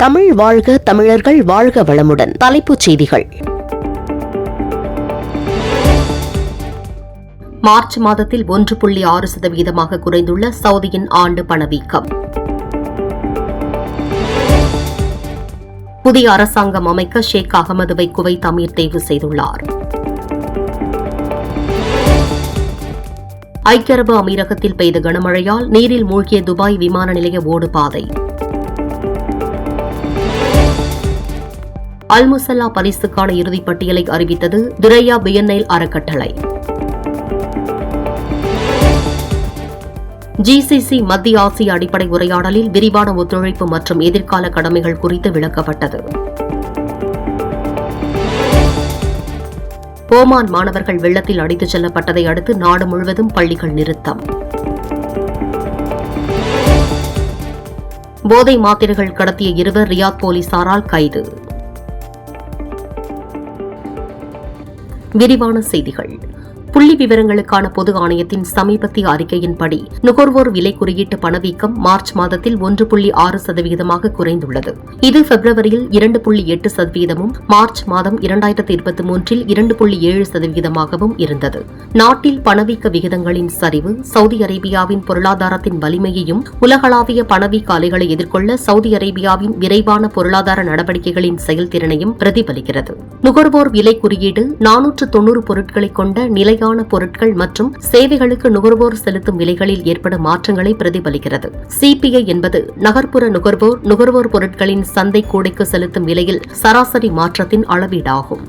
தமிழ் வாழ்க தமிழர்கள் வாழ்க வளமுடன். தலைப்புச் செய்திகள். மார்ச் மாதத்தில் ஒன்று புள்ளி ஆறு சதவீதமாக குறைந்துள்ள சவுதியின் ஆண்டு பணவீக்கம். புதிய அரசாங்கம் அமைக்க ஷேக் அகமதுவை குவைத் அமீர் தேர்வு செய்துள்ளார். ஐக்கிய அரபு அமீரகத்தில் பெய்த கனமழையால் நீரில் மூழ்கிய துபாய் விமான நிலைய ஓடுபாதை. அல்முசல்லா பரிசுக்கான இறுதிப் பட்டியலை அறிவித்தது துரையா பியன்னைல் அறக்கட்டளை. ஜிசிசி மத்திய ஆசிய அடிப்படை உரையாடலில் விரிவான ஒத்துழைப்பு மற்றும் எதிர்கால கடமைகள் குறித்து விளக்கப்பட்டது. ஓமான் மாணவர்கள் வெள்ளத்தில் அடித்துச் செல்லப்பட்டதை அடுத்து நாடு முழுவதும் பள்ளிகள் நிறுத்தம். போதை மாத்திரைகள் கடத்திய இருவர் ரியாத் போலீசாரால் கைது. விரிவான செய்திகள். புள்ளி விவரங்களுக்கான பொது ஆணையத்தின் சமீபத்திய அறிக்கையின்படி நுகர்வோர் விலை குறியீட்டு பணவீக்கம் மார்ச் மாதத்தில் ஒன்று புள்ளி ஆறு சதவீதமாக குறைந்துள்ளது. இது பிப்ரவரியில் இரண்டு புள்ளி எட்டு சதவீதமும் மார்ச் மாதம் இரண்டாயிரத்தி இருபத்தி மூன்றில் இரண்டு புள்ளி ஏழு சதவீதமாகவும் இருந்தது. நாட்டில் பணவீக்க விகிதங்களின் சரிவு சவுதி அரேபியாவின் பொருளாதாரத்தின் வலிமையையும் உலகளாவிய பணவீக்க அலைகளை எதிர்கொள்ள சவுதி அரேபியாவின் விரைவான பொருளாதார நடவடிக்கைகளின் செயல்திறனையும் பிரதிபலிக்கிறது. நுகர்வோர் விலை குறியீடு நானூற்று தொன்னூறு பொருட்களை கொண்ட நிலை நிலையான பொருட்கள் மற்றும் சேவைகளுக்கு நுகர்வோர் செலுத்தும் விலைகளில் ஏற்படும் மாற்றங்களை பிரதிபலிக்கிறது. சிபிஐ என்பது நகர்ப்புற நுகர்வோர் நுகர்வோர் பொருட்களின் சந்தை கூடைக்கு செலுத்தும் விலையில் சராசரி மாற்றத்தின் அளவீடாகும்.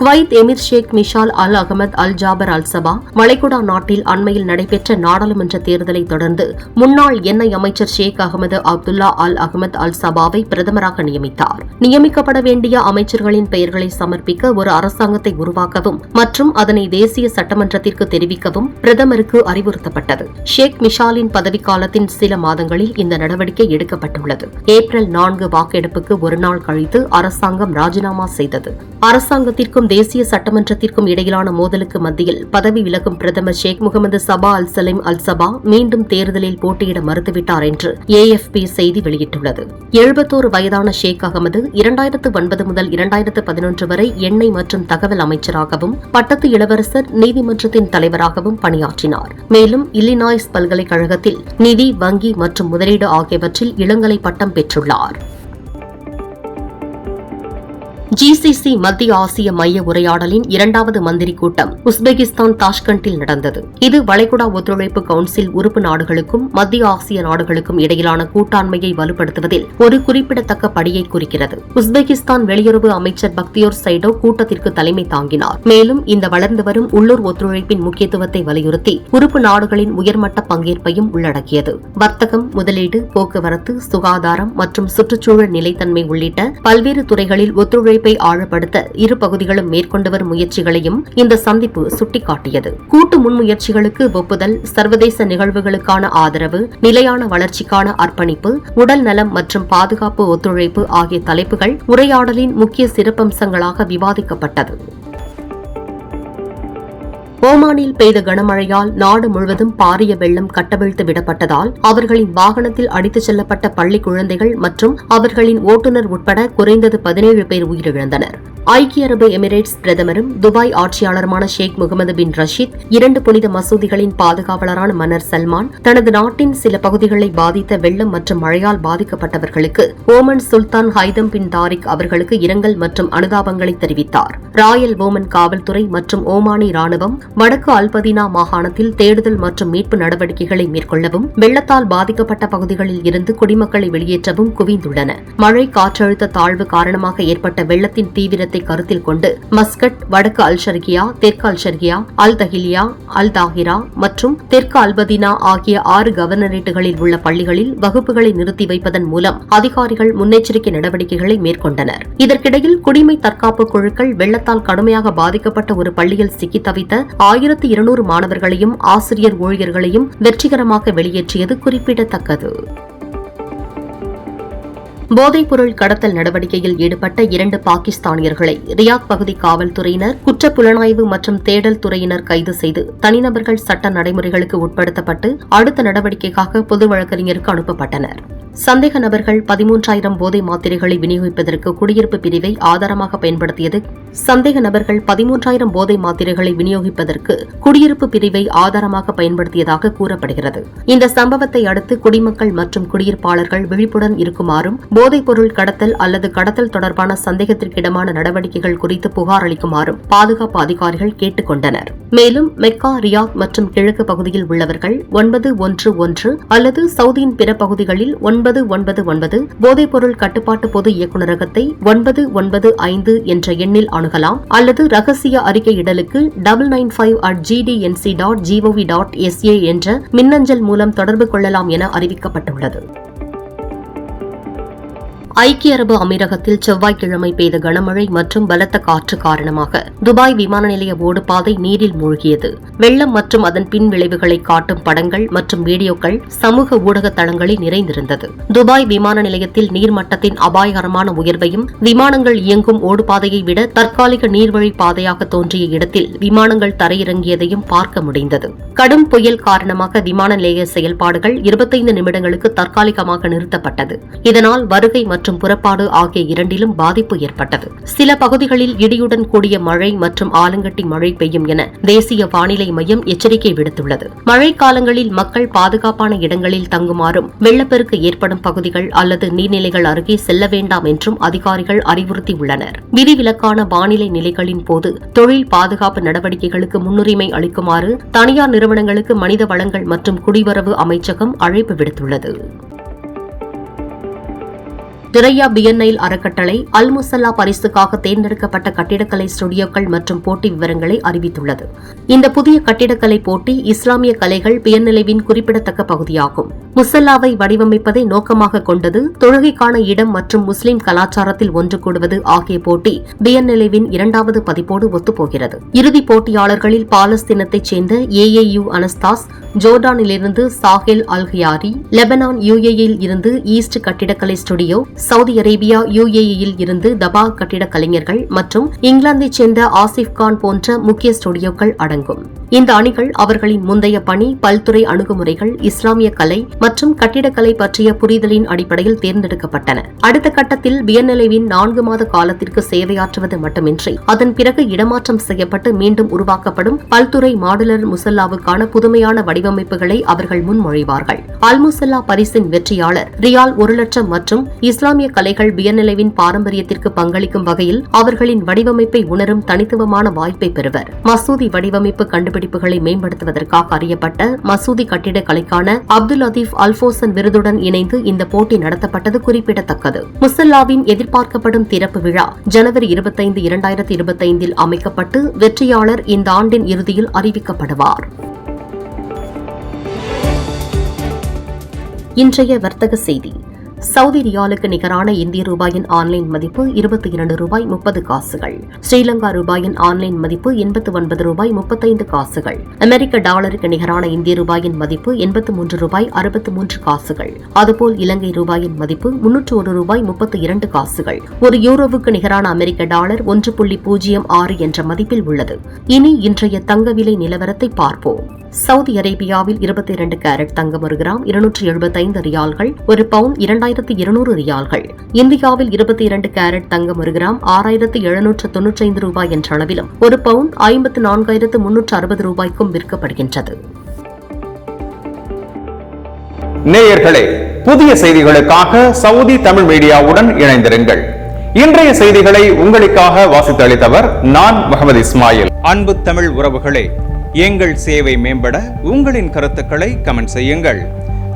Kuwait emir sheikh Mishal Al Ahmad Al Jaber Al Sabah மலைகுடா நாட்டில் அண்மையில் நடைபெற்ற நாடாளுமன்ற தேர்தலை தொடர்ந்து முன்னாள் எண்ணெய் அமைச்சர் ஷேக் அகமது அப்துல்லா அல் அகமது அல் சபாவை பிரதமராக நியமித்தார். நியமிக்கப்பட வேண்டிய அமைச்சர்களின் பெயர்களை சமர்ப்பிக்க ஒரு அரசாங்கத்தை உருவாக்கவும் மற்றும் அதனை தேசிய சட்டமன்றத்திற்கு தெரிவிக்கவும் பிரதமருக்கு அறிவுறுத்தப்பட்டது. ஷேக் மிஷாலின் பதவிக்காலத்தின் சில மாதங்களில் இந்த நடவடிக்கை எடுக்கப்பட்டுள்ளது. ஏப்ரல் நான்கு வாக்கெடுப்புக்கு ஒரு நாள் கழித்து அரசாங்கம் ராஜினாமா செய்தது. அரசாங்கத்திற்கும் தேசிய சட்டமன்றத்திற்கும் இடையிலான மோதலுக்கு மத்தியில் பதவி விலகும் பிரதமர் ஷேக் முகமது சபா அல் சலீம் அல் சபா மீண்டும் தேர்தலில் போட்டியிட மறுத்துவிட்டார் என்று ஏஎஃப்பி செய்தி வெளியிட்டுள்ளது. எழுபத்தோரு வயதான ஷேக் அகமது இரண்டாயிரத்து ஒன்பது முதல் இரண்டாயிரத்து பதினொன்று வரை எண்ணெய் மற்றும் தகவல் அமைச்சராகவும் பட்டத்து இளவரசர் நீதிமன்றத்தின் தலைவராகவும் பணியாற்றினார். மேலும் இல்லினாய்ஸ் பல்கலைக்கழகத்தில் நிதி வங்கி மற்றும் முதலீடு ஆகியவற்றில் இளங்கலை பட்டம் பெற்றுள்ளார். ஜிசிசி மத்திய ஆசிய மைய உரையாடலின் இரண்டாவது மந்திரி கூட்டம் உஸ்பெகிஸ்தான் தாஷ்கண்டில் நடந்தது. இது வளைகுடா ஒத்துழைப்பு கவுன்சில் உறுப்பு நாடுகளுக்கும் மத்திய ஆசிய நாடுகளுக்கும் இடையிலான கூட்டாண்மையை வலுப்படுத்துவதில் ஒரு குறிப்பிடத்தக்க படியை குறிக்கிறது. உஸ்பெகிஸ்தான் வெளியுறவு அமைச்சர் பக்தியோர் சைடோ கூட்டத்திற்கு தலைமை தாங்கினார். மேலும் இந்த வளர்ந்து வரும் உள்ளூர் ஒத்துழைப்பின் முக்கியத்துவத்தை வலியுறுத்தி உறுப்பு நாடுகளின் உயர்மட்ட பங்கேற்பையும் உள்ளடக்கியது. வர்த்தகம் முதலீடு போக்குவரத்து சுகாதாரம் மற்றும் சுற்றுச்சூழல் நிலைத்தன்மை உள்ளிட்ட பல்வேறு துறைகளில் ஒத்துழைப்பு ஒத்துழைப்பை ஆழப்படுத்த இரு பகுதிகளும் மேற்கொண்டு வரும் முயற்சிகளையும் இந்த சந்திப்பு சுட்டிக்காட்டியது. கூட்டு முன்முயற்சிகளுக்கு ஒப்புதல் சர்வதேச நிகழ்வுகளுக்கான ஆதரவு நிலையான வளர்ச்சிக்கான அர்ப்பணிப்பு உடல் நலம் மற்றும் பாதுகாப்பு ஒத்துழைப்பு ஆகிய தலைப்புகள் உரையாடலின் முக்கிய சிறப்பம்சங்களாக விவாதிக்கப்பட்டது. ஓமானில் பெய்த கனமழையால் நாடு முழுவதும் பாரிய வெள்ளம் கட்டவிழ்த்து விடப்பட்டதால் அவர்களின் வாகனத்தில் அடித்துச் செல்லப்பட்ட பள்ளி குழந்தைகள் மற்றும் அவர்களின் ஓட்டுநர் உட்பட குறைந்தது பதினேழு பேர் உயிரிழந்தனர். ஐக்கிய அரபு எமிரேட்ஸ் பிரதமரும் துபாய் ஆட்சியாளருமான ஷேக் முகமது பின் ரஷீத் இரண்டு புனித மசூதிகளின் பாதுகாவலரான மன்னர் சல்மான் தனது நாட்டின் சில பகுதிகளை பாதித்த வெள்ளம் மற்றும் மழையால் பாதிக்கப்பட்டவர்களுக்கு Oman sultan Haitham bin Tariq அவர்களுக்கு இரங்கல் மற்றும் அனுதாபங்களை தெரிவித்தார். ராயல் ஓமன் காவல்துறை மற்றும் ஓமானி ராணுவம் வடக்கு அல்பதினா மாகாணத்தில் தேடுதல் மற்றும் மீட்பு நடவடிக்கைகளை மேற்கொள்ளவும் வெள்ளத்தால் பாதிக்கப்பட்ட பகுதிகளில் இருந்து குடிமக்களை வெளியேற்றவும் குவிந்துள்ளன. மழை காற்றழுத்த தாழ்வு காரணமாக ஏற்பட்ட வெள்ளத்தின் தீவிரத்தை கருத்தில் கொண்டு மஸ்கட் வடக்கு அல்ஷர்கியா தெற்கு அல்ஷர்கியா அல் தஹிலியா அல் தாஹிரா மற்றும் தெற்கு அல்பதினா ஆகிய ஆறு கவர்னரேட்டுகளில் உள்ள பள்ளிகளில் வகுப்புகளை நிறுத்தி வைப்பதன் மூலம் அதிகாரிகள் முன்னெச்சரிக்கை நடவடிக்கைகளை மேற்கொண்டனர். இதற்கிடையில் குடிமை தற்காப்பு குழுக்கள் வெள்ளத்தால் கடுமையாக பாதிக்கப்பட்ட ஒரு பள்ளியில் சிக்கி தவித்த ஆயிரத்தி இருநூறு மாணவர்களையும் ஆசிரியர் ஊழியர்களையும் வெற்றிகரமாக வெளியேற்றியது குறிப்பிடத்தக்கது. போதைப்பொருள் கடத்தல் நடவடிக்கையில் ஈடுபட்ட இரண்டு பாகிஸ்தானியர்களை ரியாத் பகுதி காவல்துறையினர் குற்ற புலனாய்வு மற்றும் தேடல் துறையினர் கைது செய்து தனிநபர்கள் சட்ட நடைமுறைகளுக்கு உட்படுத்தப்பட்டு அடுத்த நடவடிக்கைக்காக பொது வழக்கறிஞருக்கு அனுப்பப்பட்டனர். சந்தேக நபர்கள் பதிமூன்றாயிரம் போதை மாத்திரைகளை விநியோகிப்பதற்கு குடியிருப்பு பிரிவை ஆதாரமாக பயன்படுத்தியது. சந்தேக நபர்கள் பதிமூன்றாயிரம் போதை மாத்திரைகளை விநியோகிப்பதற்கு குடியிருப்பு பிரிவை ஆதாரமாக பயன்படுத்தியதாக கூறப்படுகிறது. இந்த சம்பவத்தை அடுத்து குடிமக்கள் மற்றும் குடியிருப்பாளர்கள் விழிப்புடன் இருக்குமாறும் போதைப்பொருள் கடத்தல் அல்லது கடத்தல் தொடர்பான சந்தேகத்திற்கிடமான நடவடிக்கைகள் குறித்து புகார் அளிக்குமாறும் பாதுகாப்பு அதிகாரிகள் கேட்டுக் கொண்டனர் மேலும் மெக்கா ரியாத் மற்றும் கிழக்கு பகுதியில் உள்ளவர்கள் ஒன்பது ஒன்று ஒன்று அல்லது சவுதியின் பிற பகுதிகளில் ஒன்பது ஒன்பது ஒன்பது போதைப்பொருள் கட்டுப்பாட்டு பொது இயக்குநரகத்தை ஒன்பது ஒன்பது ஐந்து என்ற எண்ணில் அணுகலாம் அல்லது ரகசிய அறிக்கை இடலுக்கு double nine five at GDNC dot GOV dot SA என்ற மின்னஞ்சல் மூலம் தொடர்பு கொள்ளலாம் என அறிவிக்கப்பட்டுள்ளது. ஐக்கிய அரபு அமீரகத்தில் செவ்வாய்க்கிழமை பெய்த கனமழை மற்றும் பலத்த காற்று காரணமாக துபாய் விமான நிலைய ஓடுபாதை நீரில் மூழ்கியது. வெள்ளம் மற்றும் அதன் பின் விளைவுகளை காட்டும் படங்கள் மற்றும் வீடியோக்கள் சமூக ஊடக தளங்களில் நிறைந்திருந்தது. துபாய் விமான நிலையத்தில் நீர்மட்டத்தின் அபாயகரமான உயர்வையும் விமானங்கள் இயங்கும் ஓடுபாதையை விட தற்காலிக நீர்வழி பாதையாக தோன்றிய இடத்தில் விமானங்கள் தரையிறங்கியதையும் பார்க்க முடிந்தது. கடும் புயல் காரணமாக விமான நிலைய செயல்பாடுகள் இருபத்தைந்து நிமிடங்களுக்கு தற்காலிகமாக நிறுத்தப்பட்டது. இதனால் வருகை மற்றும் புறப்பாடு ஆகிய இரண்டிலும் பாதிப்பு ஏற்பட்டது. சில பகுதிகளில் இடியுடன் கூடிய மழை மற்றும் ஆலங்கட்டி மழை பெய்யும் என தேசிய வானிலை மையம் எச்சரிக்கை விடுத்துள்ளது. மழை காலங்களில் மக்கள் பாதுகாப்பான இடங்களில் தங்குமாறும் வெள்ளப்பெருக்கு ஏற்படும் பகுதிகள் அல்லது நீர்நிலைகள் அருகே செல்ல வேண்டாம் என்றும் அதிகாரிகள் அறிவுறுத்தியுள்ளனர். விதிவிலக்கான வானிலை நிலைகளின் போது தொழில் பாதுகாப்பு நடவடிக்கைகளுக்கு முன்னுரிமை அளிக்குமாறு தனியார் நிறுவனங்களுக்கு மனித வளங்கள் மற்றும் குடிவரவு அமைச்சகம் அழைப்பு விடுத்துள்ளது. திரையா பிஎன்ஐல் அறக்கட்டளை அல் முசல்லா பரிசுக்காக தேர்ந்தெடுக்கப்பட்ட கட்டிடக்கலை ஸ்டுடியோக்கள் மற்றும் போட்டி விவரங்களை அறிவித்துள்ளது. இந்த புதிய கட்டிடக்கலை போட்டி இஸ்லாமிய கலைகள் பிஎன்நிலைவின் குறிப்பிடத்தக்க பகுதியாகும். முசல்லாவை வடிவமைப்பதை நோக்கமாக கொண்டது தொழுகைக்கான இடம் மற்றும் முஸ்லிம் கலாச்சாரத்தில் ஒன்று கூடுவது ஆகிய போட்டி பிஎன்நிலைவின் இரண்டாவது பதிப்போடு ஒத்துப்போகிறது. இறுதிப் போட்டியாளர்களில் பாலஸ்தீனத்தைச் சேர்ந்த ஏஏயு அனஸ்தாஸ் ஜோர்டானிலிருந்து சாஹில் அல்ஹியாரி லெபனான் யுஏயில் இருந்து ஈஸ்ட் கட்டிடக்கலை ஸ்டுடியோ சவுதி அரேபியா யுஏஇயில் இருந்து தபா கட்டிட கலைஞர்கள் மற்றும் இங்கிலாந்தைச் சேர்ந்த ஆசிப் கான் போன்ற முக்கிய ஸ்டுடியோக்கள் அடங்கும். இந்த அணிகள் அவர்களின் முந்தைய பணி பல்துறை அணுகுமுறைகள் இஸ்லாமிய கலை மற்றும் கட்டிடக்கலை பற்றிய புரிதலின் அடிப்படையில் தேர்ந்தெடுக்கப்பட்டன. அடுத்த கட்டத்தில் வியநிலைவின் நான்கு மாத காலத்திற்கு சேவையாற்றுவது மட்டுமின்றி அதன் பிறகு இடமாற்றம் செய்யப்பட்டு மீண்டும் உருவாக்கப்படும் பல்துறை மாடுலர் முசல்லாவுக்கான புதுமையான வடிவமைப்புகளை அவர்கள் முன்மொழிவார்கள். அல் முசல்லா பரிசின் வெற்றியாளர் ரியால் ஒரு லட்சம் மற்றும் இஸ்லாம் இஸ்லாமிய கலைகள் வியநிலைவின் பாரம்பரியத்திற்கு பங்களிக்கும் வகையில் அவர்களின் வடிவமைப்பை உணரும் தனித்துவமான வாய்ப்பை பெறுவர். மசூதி வடிவமைப்பு கண்டுபிடிப்புகளை மேம்படுத்துவதற்காக அறியப்பட்ட மசூதி கட்டிட கலைக்கான அப்துல் அதீப் அல்போசன் விருதுடன் இணைந்து இந்த போட்டி நடத்தப்பட்டது குறிப்பிடத்தக்கது. முசல்லாவின் எதிர்பார்க்கப்படும் திறப்பு விழா ஜனவரி இருபத்தைந்து இரண்டாயிரத்தி இருபத்தைந்தில் அமைக்கப்பட்டு வெற்றியாளர் இந்த ஆண்டின் இறுதியில் அறிவிக்கப்படுவார். இன்றைய வர்த்தக செய்தி. சவுதி ரியாலுக்கு நிகரான இந்திய ரூபாயின் ஆன்லைன் மதிப்பு இருபத்தி இரண்டு ரூபாய் முப்பது காசுகள். ஸ்ரீலங்கா ரூபாயின் ஆன்லைன் மதிப்பு எண்பத்து ஒன்பது ரூபாய் முப்பத்தைந்து காசுகள். அமெரிக்க டாலருக்கு நிகரான இந்திய ரூபாயின் மதிப்பு எண்பத்து மூன்று ரூபாய் அறுபத்து மூன்று காசுகள். அதுபோல் இலங்கை ரூபாயின் மதிப்பு முன்னூற்று ஒரு ரூபாய் முப்பத்து இரண்டு காசுகள். ஒரு யூரோவுக்கு நிகரான அமெரிக்க டாலர் ஒன்று புள்ளி பூஜ்ஜியம் ஆறு என்ற மதிப்பில் உள்ளது. இனி இன்றைய தங்க விலை நிலவரத்தை பார்ப்போம். சவுதி அரேபியாவில் இருபத்தி இரண்டு கேரட் தங்கம் ஒரு கிராம் இருநூற்று எழுபத்தைந்து ரியால்கள் ஒரு பவுன் இரண்டாயிரம் இரண்டாயிரத்து இருநூறு ரியால்கள். இந்தியாவில் இருபத்தி இரண்டு கேரட் தங்கம் ஒரு கிராம் ஆறாயிரத்து எழுநூற்று தொன்னூற்றைந்து ரூபாய் என்ற அளவிலும் ஒரு பவுன் ஐம்பத்து நான்காயிரத்து முன்னூற்று அறுபது ரூபாய்க்கும் விற்கப்படுகின்றது. நேயர்களே புதிய செய்திகளுக்காக சவுதி தமிழ் மீடியாவுடன் இணைந்திருங்கள். இன்றைய செய்திகளை உங்களுக்காக வாசித்தளித்தவர் நான் முகமது இஸ்மாயில். அன்பு தமிழ் உறவுகளே எங்கள் சேவை மேம்பட உங்களின் கருத்துக்களை கமெண்ட் செய்யுங்கள்.